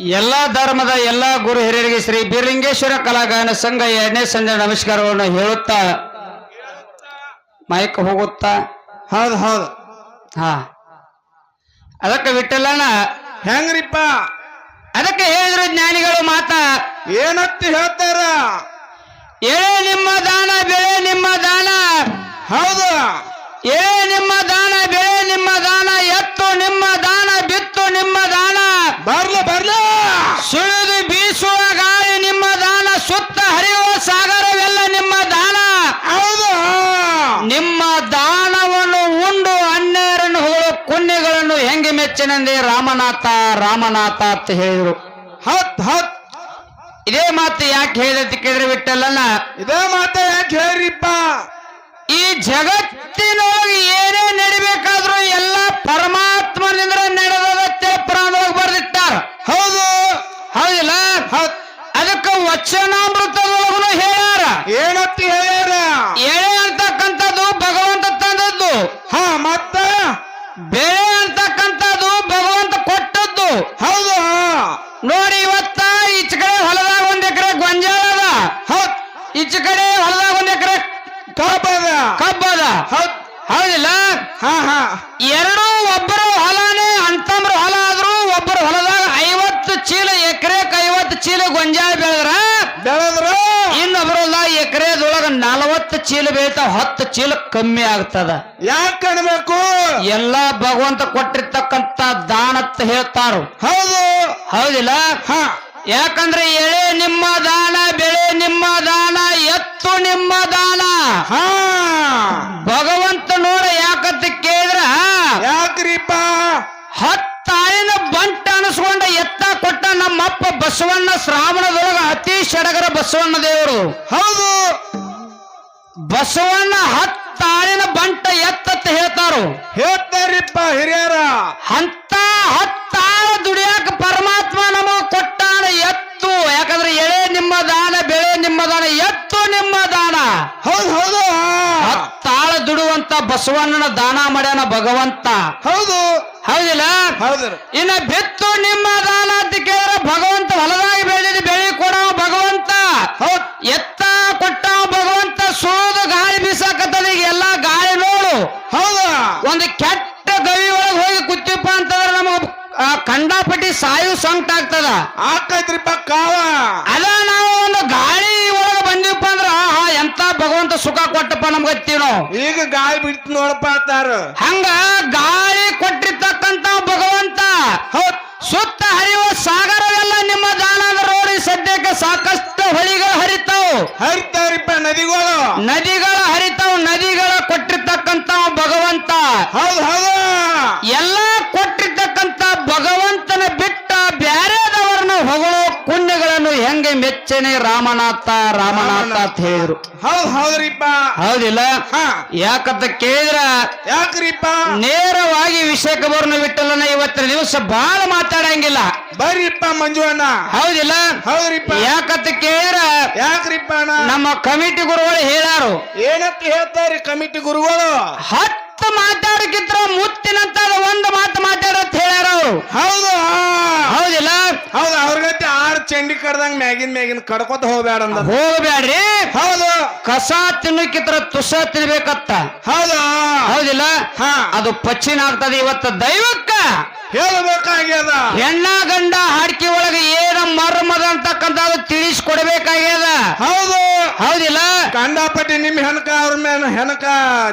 ಎಲ್ಲಾ ಧರ್ಮದ ಎಲ್ಲಾ ಗುರು ಹಿರಿಯರಿಗೆ ಶ್ರೀ ಬೀರಲಿಂಗೇಶ್ವರ ಕಲಾಗಾಯನ ಸಂಘ ಎರಡನೇ ಸಂಜೆ ನಮಸ್ಕಾರವನ್ನು ಹೇಳುತ್ತಾ? ಮೈಕ್ ಹೋಗುತ್ತಾ? ಹೌದು ಹೌದು. ಹಾ. ಅದಕ್ಕೆ ವಿಠಲನ ಹೆಂಗ್ರಿಪ್ಪ? ಅದಕ್ಕೆ ಹೇಳಿದ್ರು ಜ್ಞಾನಿಗಳು ಮಾತ. ಏನತ್ತಿ ಹೇಳ್ತಾರ? ಏ ನಿಮ್ಮ ದಾನ ಬೆಳೆ ನಿಮ್ಮ ದಾನ. ಹೌದು. ಏ ನಿಮ್ಮ ದಾನ ಬೆಳೆ ನಿಮ್ಮ ದಾನ. ಎತ್ತು ನಿಮ್ಮ ದಾನ ಬಿತ್ತು ನಿಮ್ಮ ದಾನ. ಬರ್ಲ ಬರ್ಲ ಸುಳಿದು ಬೀಸುವ ಗಾಳಿ ನಿಮ್ಮ ದಾನ ಸುತ್ತ ಹರಿಯುವ ಸಾಗರವೆಲ್ಲ ನಿಮ್ಮ ದಾನ ಹೌದು ನಿಮ್ಮ ದಾನವನ್ನು ಉಂಡು ಅನ್ಯರನ್ನು ಹೊಗಳು ಕುಣ್ಯಗಳನ್ನು ಹೆಂಗೆ ಮೆಚ್ಚನೆಂದೇ ರಾಮನಾಥ ರಾಮನಾಥ ಅಂತ ಹೇಳಿದ್ರು. ಹತ್ ಹತ್ ಇದೇ ಮಾತು ಯಾಕೆ ಹೇಳಿದಂತ ಕೇಳಿದ್ರೆ ಬಿಟ್ಟಲ್ಲ ಇದೇ ಮಾತು ಯಾಕೆ ಹೇಳ್ರಿಪ್ಪ ಈ ಜಗತ್ತಿನೊಳಗೆ ಏನೇ ನಡಿಬೇಕಾದ್ರೂ ಎಲ್ಲ ಪರಮಾತ್ಮನಿಂದ ನಡೆದ ಪುರಾಣದೊಳಗೆ ಬರೆದಿಟ್ಟಾರ ಹೌದು ಹೌದಿಲ್ಲ ಹತ್ ಅದಕ್ಕೆ ವಚನಾಮೃತದೊಳಗೂ ಹೇಳ್ಯಾರ ಏನತ್ತಿ ಹೇಳ್ಯಾರ ಎಳೆ ಅಂತಕ್ಕಂಥದ್ದು ಭಗವಂತ ತಂದದ್ದು ಹಾ ಮತ್ತ ಬೆಳೆ ಅಂತಕ್ಕಂಥದ್ದು ಭಗವಂತ ಕೊಟ್ಟದ್ದು ಹೌದು ನೋಡಿ ಇವತ್ತ ಈಚ ಕಡೆ ಹೊಲದಾಗ ಒಂದ್ ಎಕರೆ ಗೊಂಜಾಳ ಅದ ಹತ್ ಈಚ ಕಡೆ ಹೊಲದಾಗ ಒಂದ್ ಎಕರೆ ಕಬ್ಬದ. ಕಬ್ಬದ. ಹೌದಿಲ್ಲ? ಹಾ ಹಾ. ಎರಡು ಒಬ್ಬರು ಹೊಲನೇ ಅಂತಮ್ರ ಹೊಲ ಆದ್ರೂ ಒಬ್ಬರು ಹೊಲದಾಗ ಐವತ್ತು ಚೀಲ ಎಕರೆಕ್ ಐವತ್ತು ಚೀಲ ಗೊಂಜಾಳ ಬೆಳೆದ್ರ ಬೆಳೆದ್ರ? ಇನ್ನೊಬ್ಬರು ಹೊಲದಾಗ ಎಕರೆದೊಳಗ ನಲವತ್ತು ಚೀಲ ಬೆಳಿತಾವ ಹತ್ತು ಚೀಲ ಕಮ್ಮಿ ಆಗ್ತದ. ಯಾಕೆ ಕಾಣಬೇಕು? ಎಲ್ಲ ಭಗವಂತ ಕೊಟ್ಟಿರ್ತಕ್ಕಂತ ದಾನತ್ ಹೇಳ್ತಾರು. ಹೌದು. ಹೌದಿಲ್ಲ? ಹಾ. ಯಾಕಂದ್ರೆ ಎಳೆ ನಿಮ್ಮ ದಾನ ಬೆಳೆ ನಿಮ್ಮ ದಾನ ಎತ್ತು ನಿಮ್ಮ ದಾನ ಹಾ. ಭಗವಂತ ನೋಡ ಯಾಕಂತ ಕೇಳಿದ್ರ? ಯಾಕ್ರಿಪ್ಪ? ಹತ್ತಾಯಿನ ಬಂಟ ಅನಿಸ್ಕೊಂಡ ಎತ್ತ ಕೊಟ್ಟ ನಮ್ಮಪ್ಪ ಬಸವಣ್ಣ ಶ್ರಾವಣದೊಳಗ ಅತಿ ಸಡಗರ ಬಸವಣ್ಣ ದೇವರು. ಹೌದು. ಬಸವಣ್ಣ ಹತ್ತಾಳಿನ ಬಂಟ ಎತ್ತತ್ತ ಹೇಳ್ತಾರು. ಹೇಳ್ತಾರಿಪ್ಪ ಹಿರಿಯರ. ಅಂತ ಹತ್ತಾಳ ದುಡಿಯಾಕ ಪರಮಾತ್ಮ ನಮಗ ಕೊಟ್ಟಾನ ಎತ್ತು. ಯಾಕಂದ್ರೆ ಎಳೆ ನಿಮ್ಮ ದಾನ ಬೆಳೆ ನಿಮ್ಮ ದಾನ ಎತ್ತು ನಿಮ್ಮ ದಾನ. ಹೌದು ಹೌದು. ಹತ್ತಾಳ ದುಡುವಂತ ಬಸವಣ್ಣನ ದಾನ ಮಾಡ್ಯಾನ ಭಗವಂತ. ಹೌದು. ಹೌದಿಲ್ಲ? ಹೌದು. ಇನ್ನ ಬಿತ್ತು ನಿಮ್ಮ ದಾನ ಅಂತ ಕೇಳಿದ್ರೆ ಭಗವಂತ ಹೊಲದಾಗಿ ಬೆಳೆದಿದ್ದು ಬೆಳಿ ಕೊಡೋ ಭಗವಂತ. ಹೌದ್. ಎತ್ತ ಕೊಟ್ಟವ ಭಗವಂತ ಸುಳಿದು ಗಾಳಿ ಬೀಸಾಕತ್ತದ ಈಗ ಎಲ್ಲಾ ಗಾಳಿ ನೋಡು ಹೌದು? ಒಂದು ಕೆಟ್ಟ ಗವಿ ಒಳಗೆ ಹೋಗಿ ಕುತ್ತಿಪ್ಪ ಅಂತಂದ್ರೆ ನಮ್ಮ ಆ, ಕಂಡಾಪಟ್ಟಿ ಸಾಯು ಸಂಕಟ ಆಗ್ತದ. ಆಕೈತ್ರಿಪ್ಪ ಕಾವ? ಅದ ನಾವು ಒಂದು ಗಾಳಿ ಒಳಗೆ ಬಂದಿವಪ್ಪ ಅಂದ್ರ ಆಹಾ ಎಂತ ಭಗವಂತ ಸುಖ ಕೊಟ್ಟಪ್ಪ ನಮ್ಗೆ ನಾವು ಈಗ ಗಾಳಿ ಬಿಡ್ತು ನೋಡಪ್ಪ ಅಂತಾರ. ಹಂಗ ಗಾಳಿ ಕೊಟ್ಟಿರ್ತಕ್ಕಂತ ಭಗವಂತ ಹೌದ್ ಸುತ್ತ ಹರಿಯುವ ಸಾಗರವೆಲ್ಲ ನಿಮ್ಮ ದಾನ ಅಂದ್ರೆ ನೋಡಿ ಸದ್ಯಕ್ಕೆ ಸಾಕಷ್ಟು ಹೊಳಿಗಳು ಹರಿತಾವ್. ಹರಿತಾವ್ರಿಪ್ಪ ನದಿಗಳು. ನದಿಗಳ ಹರಿತಾವ್. ನದಿಗಳ ಕೊಟ್ಟಿರ್ತಕ್ಕಂತ ಭಗವಂತ. ಹೌದು ಹೌದು. ಎಲ್ಲ ಕೊಟ್ಟಿರ್ತಕ್ಕಂತ ಭಗವಂತನ ಬಿಟ್ಟ ಬ್ಯಾರೆದವರನ್ನ ಹೊಗಳು ಪುಣ್ಯಗಳನ್ನು ಹೆಂಗೆ ಮೆಚ್ಚನೆ ರಾಮನಾಥ ರಾಮನಾಥ ಅಂತ ಹೇಳಿದ್ರು. ಹೌದ್ ಹೌದ್ರಿಪ್ಪ. ಹೌದಿಲ್ಲ? ಯಾಕಂತ ಕೇಳಿದ್ರ? ಯಾಕ್ರಿಪ್ಪ? ನೇರವಾಗಿ ವಿಷಯ ಬರೋಣ ಬಿಟ್ಟಲ್ಲನ ಇವತ್ತಿನ ದಿವಸ ಬಹಳ ಮಾತಾಡಂಗಿಲ್ಲ. ಬರ್ರಿಪ್ಪ ಮಂಜು ಅಣ್ಣ ಹೌದಿಲ್ಲ? ಹೌದ್ರಿಪ್ಪ. ಯಾಕಂತ ಕೇಳಿದ್ರ? ಯಾಕ್ರಿಪ್ಪ ಅಣ್ಣ? ನಮ್ಮ ಕಮಿಟಿ ಗುರುಗಳು ಹೇಳಾರು. ಏನಂತ ಹೇಳ್ತಾರೆ ಕಮಿಟಿ ಗುರುಗಳು? ಹತ್ತು ಮಾತಾಡಕ್ಕಿಂತ ಮುತ್ತಿನಂತ ಒಂದು ಮಾತು ಮಾತಾಡತ್ ಹೇಳ್ಯಾರ ಅವ್ರು. ಹೌದು ಹೌದಿಲ್ಲ? ಹೌದು ಆರ್ ಚಂಡಿ ಕಡ್ದಂಗ ಮ್ಯಾಗಿನ್ ಮ್ಯಾಗಿನ ಕಡ್ಕೊತ ಹೋಗ್ಬೇಡ ಅಂದ ಹೋಗ್ಬ್ಯಾಡ್ರಿ. ಹೌದು. ಕಸ ತಿನ್ನಕ್ಕಿತ್ರ ತುಸ ತಿನ್ಬೇಕತ್ತ. ಹೌದು? ಹೌದಿಲ್ಲ? ಹಾ. ಅದು ಪಚ್ಚಿನ ಆಗ್ತದೆ ಇವತ್ತು ದೈವಕ್ಕ. ಹೇಳಬೇಕಾಗ್ಯದ? ಹೆಣ್ಣ ಗಂಡ ಹಾಡಿಕೆ ಒಳಗೆ ಏನ ಮರ್ಮದ ಅಂತಕ್ಕಂಥದ್ದು ತಿಳಿಸ್ಕೊಡ್ಬೇಕಾಗ್ಯದ? ಹೌದು. ಹೌದಿಲ್ಲ? ಕಂಡಾಪಟ್ಟಿ ನಿಮ್ ಹೆಣಕ ಅವ್ರ ಮೇಲೆ ಹೆಣಕ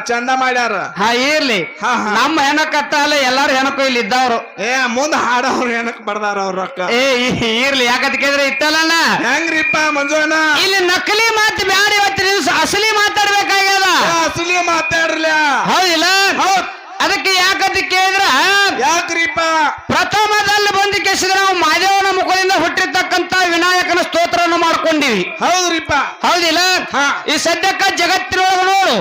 ಚಂದ ಮಾಡ್ಯಾರ. ಹಾ ಇರ್ಲಿ. ನಮ್ಮ ಹೆಣಕತ್ತ ಅಲ್ಲ ಎಲ್ಲಾರು ಹೆಣಕು ಇಲ್ಲಿ ಇದ್ದವ್ರು. ಏ ಮುಂದ ಹಾಡವ್ರ ಹೆಣಕ್ ಬರ್ದಾರ ಅವ್ರ ರೊಕ್ಕ. ಏ ಇರ್ಲಿ. ಯಾಕಂತ ಕೇಳಿದ್ರೆ ಇತ್ತಲ್ಲಣ್ಣ? ಹೆಂಗ್ರಿಪ್ಪ ಮಂಜುನ ಇಲ್ಲಿ ನಕಲಿ ಮಾತು ಬ್ಯಾಡ ಇವತ್ತು ದಿವಸ ಅಸಲಿ ಮಾತಾಡ್ಬೇಕಾಗ್ಯದ? ಅಸಲಿ ಮಾತಾಡ್ರಲ್ಲ ಹೌದಿಲ್ಲ? ಹೌದ್. ಅದಕ್ಕೆ ಯಾಕಂತ ಕೇಳಿದ್ರ ಯಾಕ್ರಿಪ್ಪ? ಪ್ರಥಮದಲ್ಲಿ ಬಂದು ಕೇಸಿದ್ರೆ ನಾವು ಮಾದೇವನ ಮುಖದಿಂದ ಹುಟ್ಟಿರ್ತಕ್ಕಂತ ವಿನಾಯಕನ ಸ್ತೋತ್ರವನ್ನು ಮಾಡ್ಕೊಂಡಿವಿ. ಹೌದ್ರಿಪ್ಪ. ಹೌದಿಲ್ಲ. ಈ ಸದ್ಯಕ್ಕ ಜಗತ್ತಿನೊಳಗ ನೋಡು.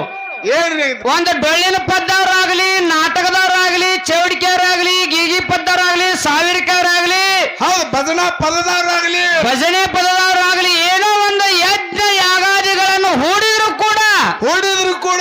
ಏನ್ರಿ? ಒಂದು ಡೊಳ್ಳಿನ ಪದ್ದವರಾಗ್ಲಿ ನಾಟಕದವರಾಗ್ಲಿ ಚೌಡಿಕೆಯವರಾಗ್ಲಿ ಗೀಗಿ ಪದ್ದವರಾಗ್ಲಿ ಸಾವಿರಕವರಾಗ್ಲಿ ಹೌದು ಭಜನಾ ಪದದವರಾಗ್ಲಿ ಭಜನೆ ಪದದವರಾಗ್ಲಿ ಏನೋ ಒಂದು ಯಜ್ಞ ಯಾಗಾದಿಗಳನ್ನು ಹೂಡಿದ್ರು ಕೂಡ ಹೊಡಿದ್ರು ಕೂಡ.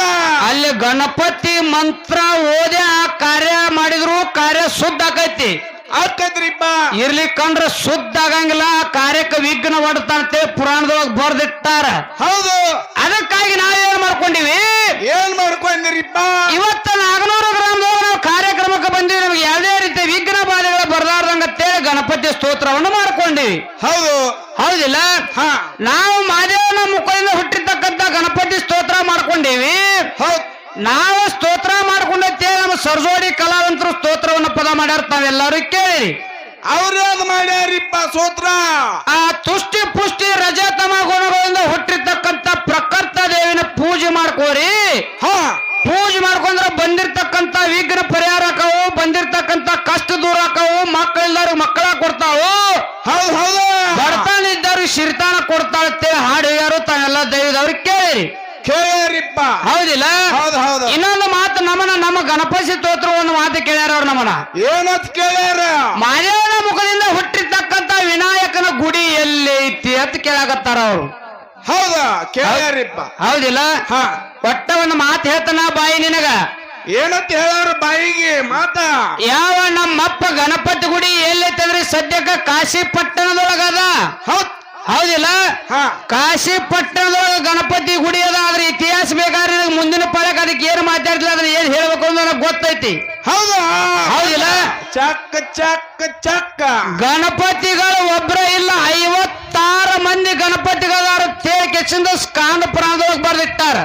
ಅಲ್ಲಿ ಗಣಪತಿ ಮಂತ್ರ ಓದಿ ಆ ಕಾರ್ಯ ಮಾಡಿದ್ರು ಕಾರ್ಯ ಶುದ್ಧ ಆಕೈತಿ. ಆಕೈತ್ರಿಪ್ಪ ಇರ್ಲಿಕ್ಕಂದ್ರ ಶುದ್ಧ ಆಗಂಗಿಲ್ಲ ಕಾರ್ಯಕ್ಕೆ ವಿಘ್ನ ಹೊಡ್ತಾನಂತೆ ಪುರಾಣದೊಳಗೆ ಬರ್ದಿಟ್ಟಾರ. ಹೌದು. ಅದಕ್ಕಾಗಿ ನಾವೇನ್ ಮಾಡ್ಕೊಂಡಿವಿ? ಏನ್ ಮಾಡ್ಕೊಂಡಿರಿಪ್ಪ? ಇವತ್ತ ನಾಗನೂರು ಗ್ರಾಮದೊಳಗ ನಾವು ಕಾರ್ಯಕ್ರಮಕ್ಕೆ ಬಂದಿವಿ ನಮ್ಗೆ ಯಾವುದೇ ರೀತಿ ವಿಘ್ನ ಬಾಧೆಗಳ ಬರ್ಲಾರ್ದಂಗತ್ತೇಳಿ ಗಣಪತಿ ಸ್ತೋತ್ರವನ್ನು ಮಾಡ್ಕೊಂಡಿವಿ. ಹೌದು. ಹೌದಿಲ್ಲ? ಹಾ. ನಾವು ಮಾದೇವನ ಮುಖದಿಂದ ಹುಟ್ಟಿರ್ತಕ್ಕಂಥ ಗಣಪತಿ ಸ್ತೋತ್ರ ಮಾಡ್ಕೊಂಡಿವಿ? ಹೌದ್. ನಾವು ಸ್ತೋತ್ರ ಮಾಡ್ಕೊಂಡತ್ತೇ ನಮ್ಮ ಸರ್ಜೋಡಿ ಕಲಾವಂತರು ಸ್ತೋತ್ರವನ್ನು ಪದ ಮಾಡ್ಯಾರ ತಾವೆಲ್ಲರೂ ಕೇಳಿ ಅವ್ರದ್ ಮಾಡ್ಯಾರಿಪ್ಪ ಸ್ತೋತ್ರ. ಆ ತುಷ್ಟಿ ಪುಷ್ಟಿ ರಜತಮ ಗುಣಗಳಿಂದ ಹುಟ್ಟಿರ್ತಕ್ಕಂತ ಪ್ರಕರ್ತ ದೇವಿನ ಪೂಜೆ ಮಾಡ್ಕೋರಿ. ಹಾ. ಪೂಜೆ ಮಾಡ್ಕೊಂಡ್ರೆ ಬಂದಿರ್ತಕ್ಕಂತ ವಿಘ್ನ ಪರಿಹಾರ ಆಕಾವು ಬಂದಿರ್ತಕ್ಕಂತ ಕಷ್ಟ ದೂರ ಆಕಾವು ಮಕ್ಕಳೆಲ್ಲರೂ ಮಕ್ಕಳ ಕೊಡ್ತಾವು. ಹೌದು ಹೌದು. ಬಡತನ ಶಿರ್ತಾನ ಕೊಡ್ತಾಳೆ ಹಾಡು ಯಾರು ತಾವೆಲ್ಲ ದೈವದವ್ರಿಗೆ ಕೇಳಿರಿ. ಕೇಳ್ಯಾರಿಪ್ಪ. ಹೌದಿಲ್ಲ? ಹೌದು ಹೌದು. ಇನ್ನೊಂದು ಮಾತು ನಮ್ಮನ ನಮ್ಮ ಗಣಪತಿ ಸ್ತೋತ್ರ ಒಂದು ಮಾತು ಕೇಳ್ಯಾರ ಅವ್ರು ನಮ್ಮನ ಏನತ್ ಕೇಳ್ಯಾರ? ಮಾದೇವನ ಮುಖದಿಂದ ಹುಟ್ಟಿರ್ತಕ್ಕಂತ ವಿನಾಯಕನ ಗುಡಿ ಎಲ್ಲಿ ಐತಿ ಅಂತ ಕೇಳಾಕತ್ತಾರ ಅವ್ರು. ಹೌದಾ? ಕೇಳ್ಯಾರಿಪ್ಪ. ಹೌದಿಲ್ಲ? ಹಾ. ಒಟ್ಟ ಒಂದು ಮಾತು ಹೇಳ್ತಾನ ಬಾಯಿ ನಿನಗ. ಏನಂತ ಹೇಳೋರು ಬಾಯಿಗೆ? ಮಾತ. ಯಾವ ನಮ್ಮಪ್ಪ ಗಣಪತಿ ಗುಡಿ ಎಲ್ಲೈತಿ ಅಂದ್ರೆ ಸದ್ಯಕ್ಕ ಕಾಶಿ ಪಟ್ಟಣದೊಳಗದ ಹೌದ್. ಹೌದಿಲ್ಲ? ಕಾಶಿ ಪಟ್ಟಣದೊಳಗ ಗಣಪತಿ ಗುಡಿ ಅದ ಅದ್ರ ಇತಿಹಾಸ ಬೇಕಾದ್ರೆ ಮುಂದಿನ ಪಾಳಕ್ ಅದಕ್ಕೆ ಏನು ಮಾತಾಡ್ತಿಲ್ಲ ಅದನ್ನ ಏನ್ ಹೇಳ್ಬೇಕು ಅಂತ ನನಗೆ ಗೊತ್ತೈತಿ. ಹೌದು? ಹೌದಿಲ್ಲ? ಚಕ್ಕ ಚಕ್ಕ ಚಕ್ಕ. ಗಣಪತಿಗಳು ಒಬ್ರ ಇಲ್ಲ ಐವತ್ತಾರು ಮಂದಿ ಗಣಪತಿಗಳಾರ ಕೆಚ್ಚಿಂದ ಸ್ಕಾಂದ ಪ್ರಾಣದೊಳಗೆ ಬರ್ದಿಟ್ಟಾರ.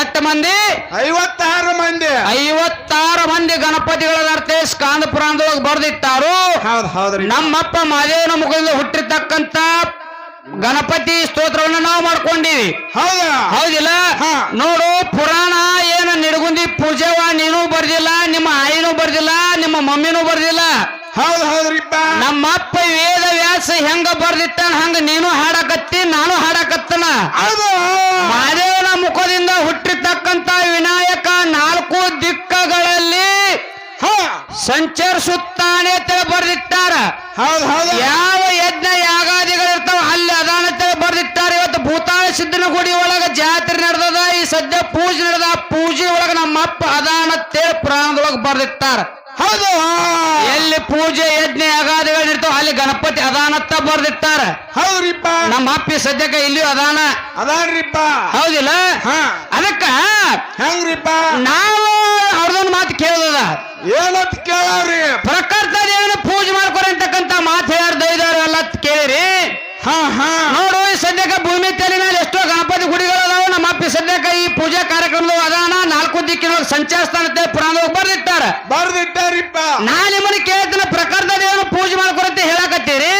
ಎಷ್ಟು ಮಂದಿ? ಐವತ್ತಾರು ಮಂದಿ. ಐವತ್ತಾರು ಮಂದಿ ಗಣಪತಿಗಳದಾರ್ತೆ ಸ್ಕಾಂದ ಪುರಾಣದೊಳಗೆ ಬರ್ದಿಟ್ಟಾರು. ನಮ್ಮಪ್ಪ ಮಾದೇವನ ಮುಖದಿಂದ ಹುಟ್ಟಿರ್ತಕ್ಕಂತ ಗಣಪತಿ ಸ್ತೋತ್ರವನ್ನು ನಾವು ಮಾಡ್ಕೊಂಡಿವಿ. ಹೌದ? ಹೌದಿಲ್ಲ. ನೋಡು ಪುರಾಣ ಏನ ನಿಡಗುಂದಿ ಪೂಜೆವ ನೀನು ಬರ್ದಿಲ್ಲ ನಿಮ್ಮ ಆಯಿನೂ ಬರ್ದಿಲ್ಲ ನಿಮ್ಮ ಮಮ್ಮಿನೂ ಬರ್ದಿಲ್ಲ. ಹೌದು ಹೌದ್ರಿಪ್ಪ ನಮ್ಮಪ್ಪ ವೇದ ವ್ಯಾಸ ಹೆಂಗ ಬರ್ದಿತ್ತಾನ ಹಂಗ ನೀನು ಹಾಡಕತ್ತಿ ನಾನು ಹಾಡಕತ್ತನ. ಹೌದು ಮಾದೇವನ ಮುಖದಿಂದ ಹುಟ್ಟಿರ್ತಕ್ಕಂತ ವಿನಾಯಕ ನಾಲ್ಕು ದಿಕ್ಕಗಳಲ್ಲಿ ಹಾ ಸಂಚರಿಸುತ್ತಾನೆ ತಿಳಿ ಬರ್ದಿಟ್ಟಾರ. ಹೌದು ಹೌದು. ಯಾವ ಯಜ್ಞ ಯಾಗಾದಿಗಳಿರ್ತಾವ ಅಲ್ಲಿ ಅದಾನ ತಿಳಿ ಬರ್ದಿಟ್ಟಾರ. ಇವತ್ತು ಭೂತಾಳ ಸಿದ್ಧನ ಗುಡಿ ಒಳಗ ಜಾತ್ರೆ ನಡೆದದ ಈ ಸದ್ಯ ಪೂಜೆ ನಡೆದ ಪೂಜೆ ಒಳಗ ನಮ್ಮಪ್ಪ ಅದಾನ ತೇಳಿ ಒಳಗ ಬರ್ದಿಟ್ಟಾರ. ಹೌದು ಎಲ್ಲಿ ಪೂಜೆ ಯಜ್ಞ ಯಾಗಾದಿಗಳು ಇರ್ತಾವ ಅಲ್ಲಿ ಗಣಪತಿ ಅದಾನತ್ತ ಬರ್ದಿಟ್ಟಾರ. ಹೌದ್ರಿಪ್ಪ. ನಮ್ಮ ಅಪ್ಪಿ ಸದ್ಯಕ್ಕೆ ಇಲ್ಲಿಯೂ ಅದಾನ. ಅದಾನ್ರಿಪ್ಪ. ಹೌದಿಲ್ಲ? ಹಾ. ಅದಕ್ಕ ಹೆಂಗ್ರಿಪ್ಪ? ನಾವು ಅವ್ರದೊಂದು ಮಾತು ಕೇಳೋದ ಏನಂತ ಕೇಳಾವ್ರಿ? ಪ್ರಕರ್ತ ದೇವನ ಪೂಜೆ ಮಾಡ್ಕೊರಿ ಅಂತಕ್ಕಂತ ಮಾತು ಹೇಳ್ಯಾರ ದೈದಾರ ಎಲ್ಲ ಕೇಳಿರಿ. ಹಾ ಹಾ. ನೋಡು ಈ ಸದ್ಯಕ್ಕೆ ಭೂಮಿ ತಲೆ ಮೇಲೆ ಎಷ್ಟೋ ಗಣಪತಿ ಗುಡಿಗಳು ಅದಾವ. ನಮ್ಮ ಅಪ್ಪಿ ಸದ್ಯಕ್ಕೆ ಈ ಪೂಜಾ ಕಾರ್ಯಕ್ರಮದ ಅದಾನ. ನಾಲ್ಕು ದಿಕ್ಕಿನ ಸಂಚರಿಸ್ತಾನಂತೆ ಪುರಾಣ ಬರ್ದಿಟ್ಟಾರ. ಬರ್ದಿಟ್ಟಾರಿಪ್ಪ. ನಾ ನಿಮ್ಮನ್ನ ಕೇಳ್ತೀನಿ ಪ್ರಕರ್ತ ದೇವನ ಪೂಜೆ ಮಾಡ್ಕೊರಂತ ಹೇಳಕತ್ತೀರಿ.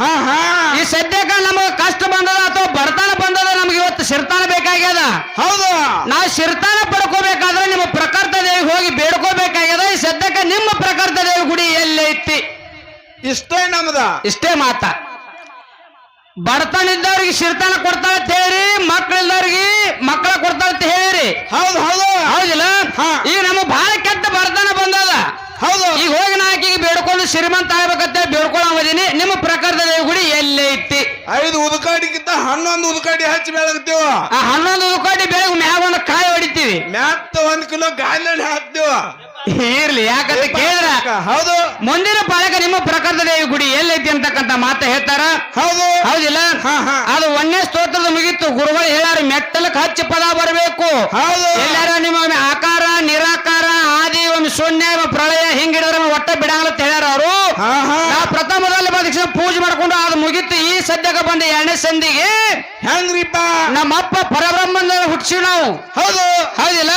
ಹಾ ಹಾ. ಈ ಸದ್ಯಕ್ಕೆ ನಮಗೆ ಕಷ್ಟ ಬಂದದ ಅಥವಾ ಬಡತನ ಬಂದದ ನಮ್ಗೆ ಇವತ್ತು ಸಿರ್ತಾನ ಬೇಕಾಗ್ಯದ. ಹೌದು. ನಾವು ಸಿರ್ತಾನ ಪಡ್ಕೋಬೇಕಾದ್ರೆ ನಿಮ್ಮ ಪ್ರಕರ್ತ ದೇವಿಗೆ ಹೋಗಿ ಬೇಡ್ಕೋಬೇಕಾಗ್ಯದ ಈ ಸದ್ಯಕ್ಕೆ ನಿಮ್ಮ ಪ್ರಕರ್ತ ದೇವಿ ಗುಡಿ ಎಲ್ಲಿ ಐತಿ ಇಷ್ಟೇ ನಮ್ದ. ಇಷ್ಟೇ ಮಾತ. ಬಡತನ ಇದ್ದವ್ರಿಗೆ ಶಿರ್ತನ ಕೊಡ್ತಾಳ ಅಂತ ಹೇಳಿ ಮಕ್ಕಳಿದ್ದವ್ರಿಗೆ ಮಕ್ಕಳ ಕೊಡ್ತಾಳ ಅಂತ ಹೇಳಿರಿ. ಹೌದು ಹೌದು. ಹೌದಿಲ್ಲ. ಈಗ ನಮಗೆ ಬಹಳ ಕೆಟ್ಟ ಬಡತನ ಬಂದದ. ಹೌದು. ಈಗ ಹೋಗಿ ನಾ ಆಕಿಗೆ ಬೇಡ್ಕೊಂಡು ಶ್ರೀಮಂತ ಆಗ್ಬೇಕಂತ ಬೇಡ್ಕೊಳ್ಳೋದಿನಿ ನಿಮ್ಮ ಪ್ರಕಾರದ ದೇವಗುಡಿ ಗುಡಿ ಎಲ್ಲಿ ಐತಿ ಐದು ಉದ್ಕಾಡಿಗಿಂತ ಹನ್ನೊಂದು ಉದ್ಕಾಡಿ ಹಚ್ಚಿ ಬೆಳಗ್ತೀವ ಆ ಹನ್ನೊಂದು ಉದ್ಕಾಡಿ ಬೆಳಗ್ ಮ್ಯಾಗ ಒಂದು ಕಾಯಿ ಹೊಡಿತೀವಿ. ಮ್ಯಾತ್ ಒಂದ್ ಕಿಲೋ ಗಾಲಿನಲ್ಲಿ ಹಾಕ್ತೀವ? ಇರ್ಲಿ ಯಾಕಂತ ಕೇಳಿದ್ರ? ಹೌದು. ಮುಂದಿನ ಪಾಲಕ ನಿಮ್ಮ ಪ್ರಕಾರದ ದೇವಿ ಗುಡಿ ಎಲ್ಲೈತಿ ಅಂತಕ್ಕಂತ ಮಾತ ಹೇಳ್ತಾರ? ಹೌದು. ಹೌದಿಲ್ಲ. ಅದು ಒಂದೇ ಸ್ತೋತ್ರದ ಮುಗಿತ್ತು ಗುರುಗಳು ಹೇಳಾರ ಮೆಟ್ಟಲಕ್ಕೆ ಹಚ್ಚಿ ಪದ ಬರಬೇಕು. ಹೌದು. ಎಲ್ಲಾರ ನಿಮ್ಮ ಒಮ್ಮೆ ಆಕಾರ ನಿರಾಕಾರ ಆದಿ ಒಮ್ಮೆ ಶೂನ್ಯ ಪ್ರಳಯ ಹಿಂಗಿಡಿದ್ರೆ ಒಟ್ಟ ಬಿಡಂಗಿಲ್ಲ ಅಂತ ಹೇಳ್ಯಾರ ಅವರು ಹಾ ಹಾ ನಾ ಪ್ರಥಮದಲ್ಲಿ ಬಂದ ತಕ್ಷಣ ಪೂಜೆ ಮಾಡ್ಕೊಂಡು ಅದು ಮುಗೀತು. ಈ ಸದ್ಯಕ್ಕೆ ಬಂದ ಎರಡನೇ ಸಂದಿಗೆ ಹೆಂಗ್ರಿಪ್ಪ ನಮ್ಮಪ್ಪ ಪರಬ್ರಹ್ಮನ ಹುಟ್ಟಿಸಿ ನಾವು. ಹೌದು. ಹೌದಿಲ್ಲ.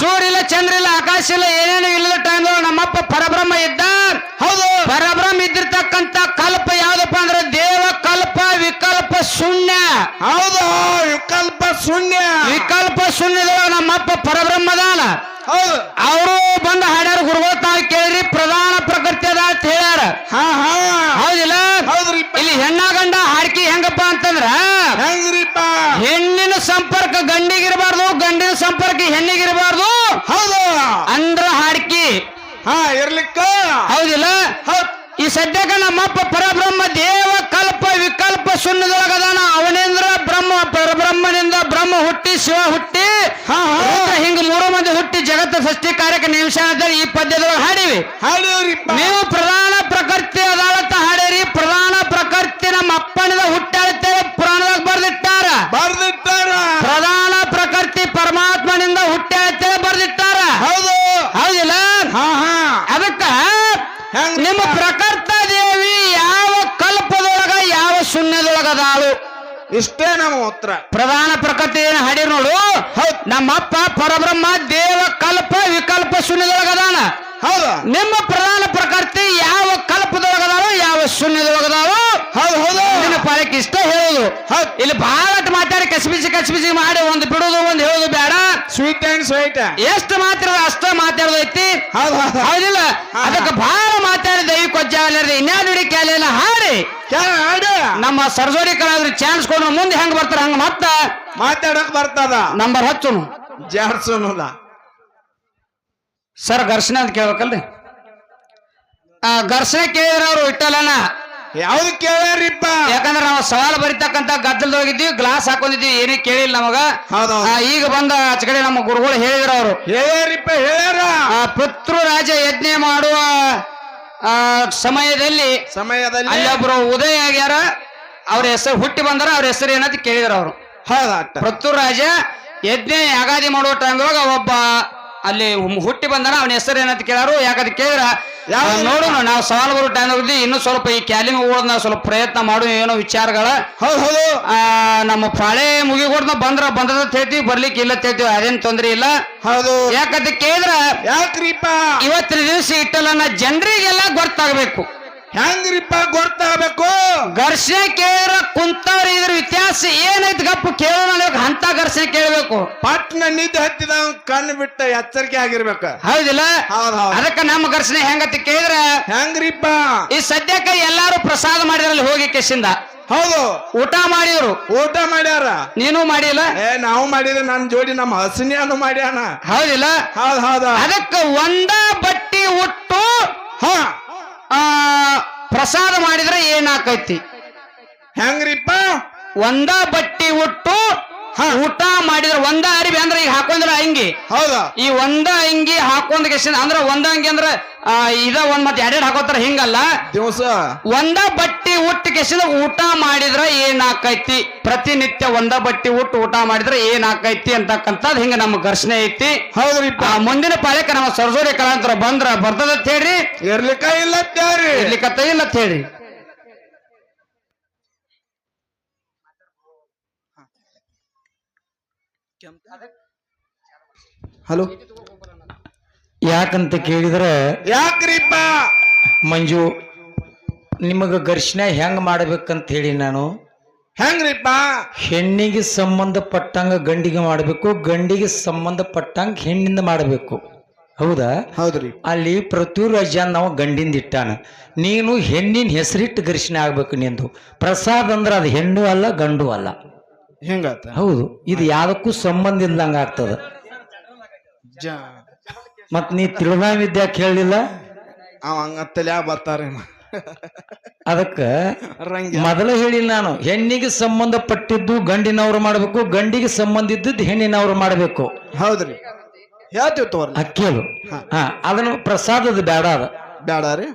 ಸೂರ್ಯ ಇಲ್ಲ ಚಂದ್ರ ಇಲ್ಲ ಆಕಾಶ ಇಲ್ಲ ಏನೇನು ಇಲ್ಲದ ಟೈಮ್ ನಮ್ಮಪ್ಪ ಪರಬ್ರಹ್ಮ ಇದ್ದ ಹೌದು. ಪರಬ್ರಹ್ಮ ಇದ್ದಿರ್ತಕ್ಕಂತ ಕಲ್ಪ ಯಾವ್ದಪ್ಪ ಅಂದ್ರೆ ದೇವ ಕಲ್ಪ ವಿಕಲ್ಪ ಶೂನ್ಯ. ಹೌದು ವಿಕಲ್ಪ ಶೂನ್ಯ. ವಿಕಲ್ಪ ಶೂನ್ಯದೊಳಗ ನಮ್ಮಪ್ಪ ಪರಬ್ರಹ್ಮದಾನ ಹೌದು. ಅವರು ಬಂದ ಹಾಡ್ಯಾರ ಗುರುಗಳು ತಾವು ಕೇಳಿರಿ ಪ್ರಧಾನ ಪ್ರಕೃತಿ ಅದ ಅಂತ ಹೇಳ್ಯಾರ ಹಾ ಹಾ ಹೌದಿಲ್ಲ ಹೌದ್ರಿಪ್ಪ ಇಲ್ಲಿ ಹೆಣ್ಣ ಗಂಡ ಹಾಡ್ಕಿ ಹೆಂಗಪ್ಪ ಅಂತಂದ್ರ ಹೆಂಗ್ರಿಪ್ಪ ಹೆಣ್ಣಿನ ಸಂಪರ್ಕ ಗಂಡಿಗಿರಬಾರ್ದು ಗಂಡಿನ ಸಂಪರ್ಕ ಹೆಣ್ಣಿಗಿರಬಾರ್ದು. ಹೌದು. ಅಂದ್ರ ಹಾಡ್ಕಿ. ಹಾ ಇರ್ಲಿಕ್ಕ. ಹೌದಿಲ್ಲ? ಹೌದ್. ಈ ಸದ್ಯಕ್ಕೆ ನಮ್ಮಪ್ಪ ಪರಬ್ರಹ್ಮ ದೇವ ಕಲ್ಪ ವಿಕಲ್ಪ ಸುಣ್ಣದೊಳಗದಾನ ಅವನೇಂದ್ರ ಬ್ರಹ್ಮ ಪರಬ್ರಹ್ಮನಿಂದ ಬ್ರಹ್ಮ ಹುಟ್ಟಿ ಶಿವ ಹುಟ್ಟಿ. ಹಿಂಗ ಮೂರು ಮಂದಿ ಹುಟ್ಟಿ ಜಗತ್ತ ಸೃಷ್ಟಿ ಕಾರ್ಯಕ್ಕೆ ನಿಮಿಷ ಅಂತ ಈ ಪದ್ಯದೊಳಗೆ ಹಾಡಿವಿ. ನೀವು ಪ್ರಧಾನ ಪ್ರಕೃತಿ ಅದಾಳತ್ತ ಹಾಡೇರಿ ಪ್ರಧಾನ ಪ್ರಕೃತಿ ನಮ್ಮ ಅಪ್ಪನಿಂದ ಹುಟ್ಟಾಳುತ್ತೇವೆ ಪುರಾಣದಾಗ ಬರ್ದಿಟ್ಟಾರ ಬರ್ದಿಟ್ಟಾರ ಪ್ರಧಾನ ಪ್ರಕೃತಿ ಪರಮಾತ್ಮನಿಂದ ಹುಟ್ಟಾಳುತ್ತೇವೆ ಬರ್ದಿಟ್ಟಾರ ಹೌದು ಹೌದಿಲ್ಲ ಹಾ ಹಾ ಅದಕ್ಕ ಹೆಂಗ್ ನಿಮ್ಮ ಪ್ರಕರ್ತ ದೇವಿ ಯಾವ ಕಲ್ಪದೊಳಗ ಯಾವ ಶೂನ್ಯದೊಳಗದಾಳು ಇಷ್ಟೇ ನಮ್ಮ ಉತ್ತರ. ಪ್ರಧಾನ ಪ್ರಕೃತಿ ಏನು ಹಾಡಿರ್ ನೋಡು? ಹೌದ್. ನಮ್ಮಪ್ಪ ಪರಬ್ರಹ್ಮ ದೇವ ಕಲ್ಪ ವಿಕಲ್ಪ ಶೂನ್ಯದೊಳಗದಾನ. ಹೌದು. ನಿಮ್ಮ ಪ್ರಧಾನ ಪ್ರಕೃತಿ ಯಾವ ಕಲ್ಪದೊಳಗದಾಳು ಯಾವ ಶೂನ್ಯದೊಳಗದಾಳು? ಹೌದು ಹೌದು. ನಿನ್ನ ಪಾಲಕ್ಕೆ ಇಷ್ಟ ಹೇಳುದು. ಹೌದು. ಇಲ್ಲಿ ಬಹಳ ಮಾತಾಡಿ ಕಸಿಬಿಸಿ ಕಸಿಬಿಸಿ ಮಾಡಿ ಒಂದು ಬಿಡುದು ಒಂದು ಹೇಳುದು ಬೇಡ. ಸ್ವೀಟ್ ಅಂಡ್ ಸ್ವೀಟ್ ಎಷ್ಟು ಮಾತಾಡೋದು ಅಷ್ಟ ಮಾತಾಡೋದೈತಿ. ಹೌದು ಹೌದು. ಹೌದಿಲ್ಲ? ಅದಕ್ಕೆ ಬಹಳ ಮಾತಾಡಿ ದೈ ಇನ್ಯಾಡಿ ಕ್ಯಾಲೆಲ್ಲ ಹಾಡಿ. ನಮ್ಮ ಸರ್ಜೋಡಿ ಕಲಾವಿದ್ರು ಚಾನ್ಸ್ ಕೊಡೋ ಮುಂದೆ ಹೆಂಗ್ ಬರ್ತಾರ ಹಂಗ ಮತ್ತ. ಮಾತಾಡಕ್ ಬರ್ತದ. ನಂಬರ್ ಹಚ್ಚು ಜಾಡ್ಸೋನಲ್ಲ ಸರ್ ಘರ್ಷಣೆ ಅಂತ ಕೇಳ್ಬೇಕಲ್ರಿ? ಆ ಘರ್ಷಣೆ ಕೇಳಿದ್ರ ಅವ್ರು ಇಟ್ಟಲ್ಲನ ಯಾವ್ದು ಕೇಳ್ಯಾರಿಪ್ಪ? ಯಾಕಂದ್ರೆ ನಾವು ಸವಾಲು ಬರಿತಕ್ಕಂತ ಗದ್ದಲದೋಗಿದ್ವಿ ಗ್ಲಾಸ್ ಹಾಕೊಂಡಿದ್ವಿ ಏನೇ ಕೇಳಿಲ್ಲ ನಮಗ. ಆ, ಈಗ ಬಂದ ಆಚೆ ಕಡೆ ನಮ್ಮ ಗುರುಗಳು ಹೇಳಿದ್ರ ಅವರು. ಹೇಳ್ಯಾರಿಪ್ಪ ಹೇಳ್ಯಾರ? ಆ ಪಿತೃ ರಾಜ ಯಜ್ಞೆ ಮಾಡುವ ಆ, ಸಮಯದಲ್ಲಿ ಸಮಯದಲ್ಲಿ ಅಲ್ಲೊಬ್ರು ಉದಯ ಆಗ್ಯಾರ ಅವ್ರ ಹೆಸರು ಹುಟ್ಟಿ ಬಂದಾರ ಅವ್ರ ಹೆಸರು ಏನಂತ ಕೇಳಿದ್ರು ಅವರು. ಹೌದಾ ಪೃಥ್ವಿರಾಜ ಯಜ್ಞ ಯಾಗಾದಿ ಮಾಡುವ ಟೈಮ್ ಒಬ್ಬ ಅಲ್ಲಿ ಹುಟ್ಟಿ ಬಂದನ ಅವನ ಹೆಸರು ಏನಂತ ಕೇಳಾರು ಯಾಕಂದ್ರೆ ಕೇಳಿದ್ರ? ನೋಡೋಣ ನಾವು ಸವಾಲು ಬರೋ ಟೈಮ್ ಇನ್ನೂ ಸ್ವಲ್ಪ ಈ ಕ್ಯಾಲಿಂಗ್ ಹೋಗೋದ್ ನಾವು ಸ್ವಲ್ಪ ಪ್ರಯತ್ನ ಮಾಡು ಏನೋ ವಿಚಾರಗಳ. ಹೌದು ಹೌದು. ನಮ್ಮ ಪಾಳೆ ಮುಗಿಗೋಡ್ನ ಬಂದ್ರ ಬಂದದ ಹೇಳ್ತೀವಿ ಬರ್ಲಿಕ್ಕೆ ಇಲ್ಲ ಹೇಳ್ತೀವಿ ಅದೇನ್ ತೊಂದ್ರೆ ಇಲ್ಲ. ಹೌದು. ಯಾಕಂತ ಕೇಳಿದ್ರ? ಯಾಕ್ರಿಪ್ಪ ಇವತ್ತಿನ ದಿವಸ ಇಟ್ಟಲ್ಲ ಜನರಿಗೆಲ್ಲ ಗೊತ್ತಾಗಬೇಕು. ಹೆಂಗ್ರಿಪ್ಪ ಗೊತ್ತಾಗಬೇಕು ಘರ್ಷಣೆ ಕೇಳ ಕುಂತವ್ರ ಇದ್ರ ಇತಿಹಾಸ ಏನೈತಿ ಗಪ್ಪ? ಕೇಳೋಣ ಹಂತ ಅಂತ ಘರ್ಷಣೆ ಕೇಳಬೇಕು. ಪಟ್ನ ನಿದ್ದೆ ಹತ್ತಿದ ಕಣ್ಣು ಬಿಟ್ಟ ಎಚ್ಚರಿಕೆ ಆಗಿರ್ಬೇಕ. ಹೌದಿಲ್ಲ? ಹೌದ್ ಹೌದ್. ಅದಕ್ಕ ನಮ್ಮ ಘರ್ಷಣೆ ಹೆಂಗತಿ ಕೇಳಿದ್ರ ಹೆಂಗ್ರಿಪ್ಪ ಈ ಸದ್ಯಕ್ಕೆ ಎಲ್ಲಾರು ಪ್ರಸಾದ ಮಾಡಿದ್ರಲ್ಲಿ ಹೋಗಿ ಕೆಸಿಂದ. ಹೌದು. ಊಟ ಮಾಡಿದ್ರು. ಊಟ ಮಾಡ್ಯಾರ? ನೀನು ಮಾಡಿಲ್ಲ? ಏ ನಾವು ಮಾಡಿದ್ರೆ ನನ್ ಜೋಡಿ ನಮ್ಮ ಹಸಿನಿಯನ್ನು ಮಾಡ್ಯಾನ. ಹೌದಿಲ್ಲ? ಹೌದ್ ಹೌದ. ಅದಕ್ಕ ಒಂದ ಬಟ್ಟಿ ಉಟ್ಟು ಹಾ. ಆ ಪ್ರಸಾದ ಮಾಡಿದ್ರೆ ಏನಾಕೈತಿ? ಹೆಂಗ್ರಿಪ್ಪ? ಒಂದ ಬಟ್ಟಿ ಉಟ್ಟು ಊಟ ಮಾಡಿದ್ರೆ ಒಂದ ಅರಿವಿ ಅಂದ್ರೆ ಈಗ ಹಾಕೊಂಡ್ರ ಅಂಗಿ. ಹೌದಾ? ಈ ಒಂದ ಅಂಗಿ ಹಾಕೊಂಡ್ ಅಂದ್ರೆ ಒಂದ ಅಂಗಿ ಅಂದ್ರೆ ಇದ ಒಂದ್ ಮತ್ತೆ ಎರಡೆರಡು ಹಾಕೋತಾರ ಹಿಂಗಲ್ಲ. ದಿವಸ. ಒಂದ ಬಟ್ಟಿ ಉಟ್ಟು ಕೆಸಿದ ಊಟ ಮಾಡಿದ್ರ ಏನಾಕೈತಿ? ಪ್ರತಿನಿತ್ಯ ಒಂದ ಬಟ್ಟಿ ಉಟ್ಟು ಊಟ ಮಾಡಿದ್ರೆ ಏನಾಕೈತಿ ಅಂತಕ್ಕಂಥದ್ದು ಹಿಂಗ ನಮ್ಮ ಘರ್ಷಣೆ ಐತಿ. ಹೌದ್ರಿ ಮುಂದಿನ ಪಾಳಕ್ಕೆ ನಮ್ಮ ಸರ್ಜೋರಿ ಕಲಾಂತರ ಬಂದ್ರ ಬರ್ತದ ಹೇಳ್ರಿ? ಇರ್ಲಿಕ್ಕ ಇಲ್ಲ ಇರ್ಲಿಕ್ಕತ್ತ ಇಲ್ಲ ಅಂತ ಹೇಳ್ರಿ. ಹಲೋ? ಯಾಕಂತ ಕೇಳಿದ್ರೆ ಯಾಕ್ರಿಪ್ಪ? ಮಂಜು ನಿಮಗೆ ಘರ್ಷಣೆ ಹೆಂಗ್ ಮಾಡ್ಬೇಕಂತ ಹೇಳಿ ನಾನು. ಹೆಂಗ್ರಿಪ್ಪ? ಹೆಣ್ಣಿಗೆ ಸಂಬಂಧಪಟ್ಟಂಗ ಗಂಡಿಗೆ ಮಾಡಬೇಕು ಗಂಡಿಗೆ ಸಂಬಂಧಪಟ್ಟಂಗ ಹೆಣ್ಣಿಂದ ಮಾಡಬೇಕು. ಹೌದಾ? ಹೌದ್ರಿ. ಅಲ್ಲಿ ಪೃಥ್ವಿರಾಜ ನಾವು ಗಂಡಿಂದ ಇಟ್ಟಾನ. ನೀನು ಹೆಣ್ಣಿನ ಹೆಸರಿಟ್ಟು ಘರ್ಷಣೆ ಆಗ್ಬೇಕು ನಿಂದು. ಪ್ರಸಾದ್ ಅಂದ್ರೆ ಅದು ಹೆಣ್ಣು ಅಲ್ಲ ಗಂಡು ಅಲ್ಲ. ಹೆಂಗಾತ? ಹೌದು ಇದು ಯಾವುದಕ್ಕೂ ಸಂಬಂಧ ಇಲ್ದಂಗ ಆಗ್ತದ. ಜ. ಮತ್ ನೀ ತಿಳಿದಾವಿದ್ಯಾಕೆ ಹೇಳಿಲ್ಲ ಅವ ಹಂಗ ತಲ್ಯಾ ಬರ್ತಾರೇನ ಅದಕ್ಕ ರಂಗಿ. ಮೊದಲ ಹೇಳಿಲ್ಲ ನಾನು ಹೆಣ್ಣಿಗೆ ಸಂಬಂಧಪಟ್ಟಿದ್ದು ಗಂಡಿನವ್ರು ಮಾಡಬೇಕು ಗಂಡಿಗೆ ಸಂಬಂಧ ಇದ್ದದ್ದು ಹೆಣ್ಣಿನವ್ರು ಮಾಡಬೇಕು. ಹೌದ್ರಿ. ಹೇಳ್ತೀವಿ ಹಾ. ಅದನ್ನು ಪ್ರಸಾದದ ಬೇಡ ಅದ. ಬೇಡ ರೀ.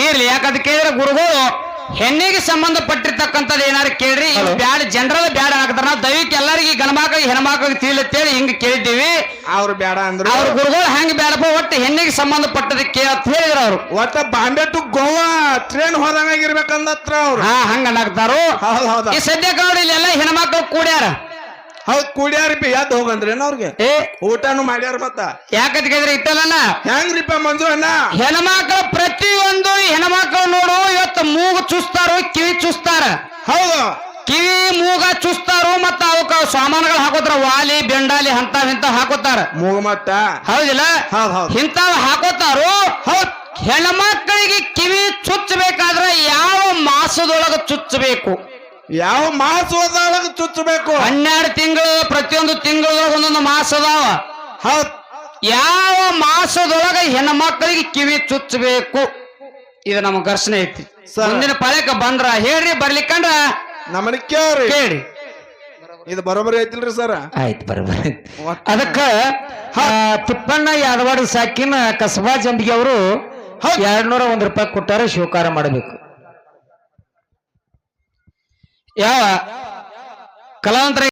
ಇರ್ಲಿ ಯಾಕಂತ ಕೇಳಿದ್ರೆ ಗುರುಗಳು ಹೆಣ್ಣಿಗೆ ಸಂಬಂಧಪಟ್ಟಿರ್ತಕ್ಕಂಥದ್ದು ಏನಾರು ಕೇಳ್ರಿ ಇವು ಬ್ಯಾಡ ಜನರಲ್ ಬ್ಯಾಡ ಹಾಕ್ತಾರ ನಾವು ದೈವಿಕ ಎಲ್ಲರಿಗೆ ಗಣಮಕ್ಳಿಗೆ ಹೆಣ್ಮಕ್ಳಿಗೆ ತಿಳಿತೇಳಿ ಹಿಂಗ್ ಕೇಳಿದ್ದೀವಿ. ಅವ್ರು ಬ್ಯಾಡ ಅಂದ್ರು. ಅವ್ರ ಗುರುಗಳು ಹೆಂಗ್ ಬ್ಯಾಡಪ್ಪ ಒಟ್ಟು ಹೆಣ್ಣಿಗೆ ಸಂಬಂಧಪಟ್ಟದ ಕೇಳತ್ ಹೇಳಿದ್ರು ಅವ್ರು. ಒಟ್ಟ ಬಾಂಬೆ ಟು ಗೋವಾ ಟ್ರೈನ್ ಹೋದಂಗಾಗಿರ್ಬೇಕಂದತ್ರ ಅವ್ರು. ಹಾ ಹಂಗ ಈ ಸದ್ಯಕ್ಕೆ ನೋಡಿ ಇಲ್ಲೆಲ್ಲ ಹೆಣ್ಮಕ್ಳು ಕೂಡ್ಯಾರ. ಹೌದ್ ಕುಡಿಯಾರಿಪ್ಪ ಎದ್ದು ಹೋಗಂದ್ರೇನ ಅವ್ರಿಗೆ? ಏ ಊಟನು ಮಾಡ್ಯಾರ ಮತ್ತ? ಯಾಕತ್ ಕೇಳಿದ್ರೆ ಇಟ್ಟಲ್ಲನ ಹೆಂಗ್ರಿಪ್ಪ ಮಂಜು ಅಣ್ಣ? ಹೆಣ್ಮಕ್ಳು ಪ್ರತಿಯೊಂದು ಹೆಣ್ಮಕ್ಳು ನೋಡು ಇವತ್ತು ಮೂಗು ಚುಸ್ತಾರು ಕಿವಿ ಚುಸ್ತಾರ ಹೌದು. ಕಿವಿ ಮೂಗ ಚುಸ್ತಾರು ಮತ್ತ ಅವಕ್ಕ ಸಾಮಾನುಗಳು ಹಾಕೋತಾರ ವಾಲಿ ಬೆಂಡಾಲಿ ಅಂತ ಇಂತ ಹಾಕೋತಾರ. ಮೂಗಮಟ್ಟ ಹೌದಿಲ್ಲ? ಹೌದ್ ಹೌದ್. ಇಂತಾವ ಹಾಕೋತಾರು ಹೌದ್. ಹೆಣ್ಮಕ್ಳಿಗೆ ಕಿವಿ ಚುಚ್ಚಬೇಕಾದ್ರೆ ಯಾವ ಮಾಸದೊಳಗ ಚುಚ್ಚಬೇಕು ಯಾವ ಮಾಸದೊಳಗೆ ಚುಚ್ಚಬೇಕು? ಹನ್ನೆರಡು ತಿಂಗಳು ಪ್ರತಿಯೊಂದು ತಿಂಗಳೊಳಗ ಒಂದೊಂದು ಮಾಸ ಅದಾವ. ಹೌದ್. ಯಾವ ಮಾಸದೊಳಗ ಹೆಣ್ಮಕ್ಳಿಗೆ ಕಿವಿ ಚುಚ್ಚಬೇಕು? ಇದು ನಮ್ಮ ಘರ್ಷಣೆ ಐತಿ. ಮುಂದಿನ ಪಾಳ್ಯಕ್ಕೆ ಬಂದ್ರ ಹೇಳ್ರಿ ಬರ್ಲಿಕ್ಕಂದ್ರ ನಮ್ಮನ್ನ ಕೇಳ್ರಿ. ಕೇಳಿ ಇದು ಬರೋಬರಿ ಐತಿಲ್ರಿ ಸರ್? ಆಯ್ತು ಬರೋಬರಿ ಅದಕ್ಕ ತಿಪ್ಪಣ್ಣ ಯಾದವಾಡ ಸಾಕಿನ ಕಸಬಾ ಜಂಬಿಗೆ ಅವರು ಎರಡ್ನೂರ ಒಂದ್ ರೂಪಾಯಿ ಕೊಟ್ಟಾರ ಶಿವಕಾರ ಮಾಡಬೇಕು. ಯಾವ ಕಲಾವಂತರ